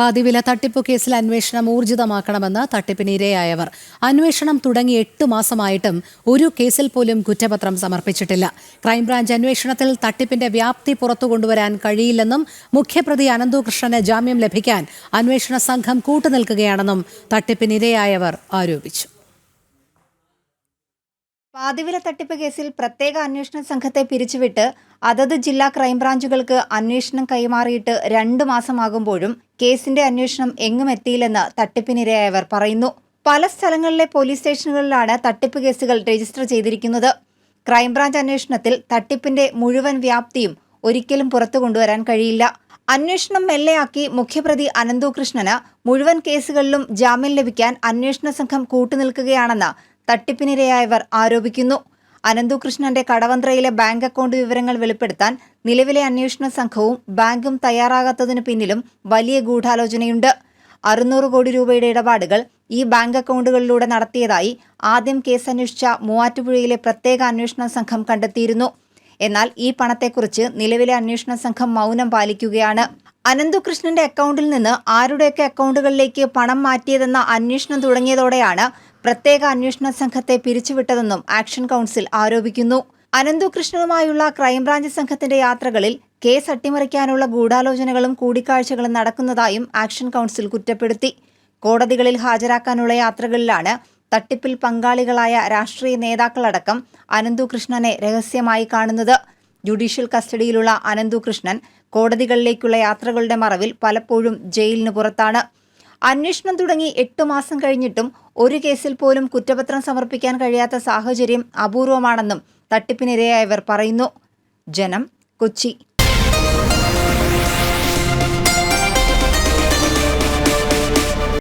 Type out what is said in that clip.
പാതിവില തട്ടിപ്പ് കേസിൽ അന്വേഷണം ഊർജിതമാക്കണമെന്ന് തട്ടിപ്പിന് ഇരയായവർ അന്വേഷണം തുടങ്ങി എട്ട് മാസമായിട്ടും ഒരു കേസിൽ പോലും കുറ്റപത്രം സമർപ്പിച്ചിട്ടില്ല. ക്രൈംബ്രാഞ്ച് അന്വേഷണത്തിൽ തട്ടിപ്പിന്റെ വ്യാപ്തി പുറത്തു കൊണ്ടുവരാൻ കഴിയില്ലെന്നും മുഖ്യപ്രതി അനന്തുകൃഷ്ണന് ജാമ്യം ലഭിക്കാൻ അന്വേഷണ സംഘം കൂട്ടുനിൽക്കുകയാണെന്നും തട്ടിപ്പിന് ഇരയായവർ ആരോപിച്ചു. പാതിവില തട്ടിപ്പ് കേസിൽ പ്രത്യേക അന്വേഷണ സംഘത്തെ പിരിച്ചുവിട്ട് അതത് ജില്ലാ ക്രൈംബ്രാഞ്ചുകൾക്ക് അന്വേഷണം കൈമാറിയിട്ട് രണ്ടു മാസമാകുമ്പോഴും കേസിന്റെ അന്വേഷണം എങ്ങും എത്തിയില്ലെന്ന് തട്ടിപ്പിനിരയായവർ പറയുന്നു. പല സ്ഥലങ്ങളിലെ പോലീസ് സ്റ്റേഷനുകളിലാണ് തട്ടിപ്പ് കേസുകൾ രജിസ്റ്റർ ചെയ്തിരിക്കുന്നത്. ക്രൈംബ്രാഞ്ച് അന്വേഷണത്തിൽ തട്ടിപ്പിന്റെ മുഴുവൻ വ്യാപ്തിയും ഒരിക്കലും പുറത്തു കൊണ്ടുവരാൻ കഴിയില്ല. അന്വേഷണം മെല്ലെയാക്കി മുഖ്യപ്രതി അനന്തുകൃഷ്ണന് മുഴുവൻ കേസുകളിലും ജാമ്യം ലഭിക്കാൻ അന്വേഷണ സംഘം കൂട്ടുനിൽക്കുകയാണെന്ന് തട്ടിപ്പിനിരയായവർ ആരോപിക്കുന്നു. അനന്തുകൃഷ്ണന്റെ കടവന്ത്രയിലെ ബാങ്ക് അക്കൗണ്ട് വിവരങ്ങൾ വെളിപ്പെടുത്താൻ നിലവിലെ അന്വേഷണ സംഘവും ബാങ്കും തയ്യാറാകാത്തതിനു പിന്നിലും വലിയ ഗൂഢാലോചനയുണ്ട്. അറുന്നൂറ് കോടി രൂപയുടെ ഇടപാടുകൾ ഈ ബാങ്ക് അക്കൗണ്ടുകളിലൂടെ നടത്തിയതായി ആദ്യം കേസ് അന്വേഷിച്ച മൂവാറ്റുപുഴയിലെ പ്രത്യേക അന്വേഷണ സംഘം കണ്ടെത്തിയിരുന്നു. എന്നാൽ ഈ പണത്തെക്കുറിച്ച് നിലവിലെ അന്വേഷണ സംഘം മൗനം പാലിക്കുകയാണ്. അനന്തുകൃഷ്ണന്റെ അക്കൗണ്ടിൽ നിന്ന് ആരുടെയൊക്കെ അക്കൗണ്ടുകളിലേക്ക് പണം മാറ്റിയതെന്ന അന്വേഷണം തുടങ്ങിയതോടെയാണ് പ്രത്യേക അന്വേഷണ സംഘത്തെ പിരിച്ചുവിട്ടതെന്നും ആക്ഷൻ കൗൺസിൽ ആരോപിക്കുന്നു. അനന്തുകൃഷ്ണനുമായുള്ള ക്രൈംബ്രാഞ്ച് സംഘത്തിന്റെ യാത്രകളിൽ കേസ് അട്ടിമറിക്കാനുള്ള ഗൂഢാലോചനകളും കൂടിക്കാഴ്ചകളും നടക്കുന്നതായും ആക്ഷൻ കൗൺസിൽ കുറ്റപ്പെടുത്തി. കോടതികളിൽ ഹാജരാക്കാനുള്ള യാത്രകളിലാണ് തട്ടിപ്പിൽ പങ്കാളികളായ രാഷ്ട്രീയ നേതാക്കളടക്കം അനന്തുകൃഷ്ണനെ രഹസ്യമായി കാണുന്നത്. ജുഡീഷ്യൽ കസ്റ്റഡിയിലുള്ള അനന്തുകൃഷ്ണൻ കോടതികളിലേക്കുള്ള യാത്രകളുടെ മറവിൽ പലപ്പോഴും ജയിലിന് പുറത്താണ്. അന്വേഷണം തുടങ്ങി എട്ടു മാസം കഴിഞ്ഞിട്ടും ഒരു കേസിൽ പോലും കുറ്റപത്രം സമർപ്പിക്കാൻ കഴിയാത്ത സാഹചര്യം അപൂർവമാണെന്നും തട്ടിപ്പിനിരയായവർ പറയുന്നു. ജനം കൊച്ചി.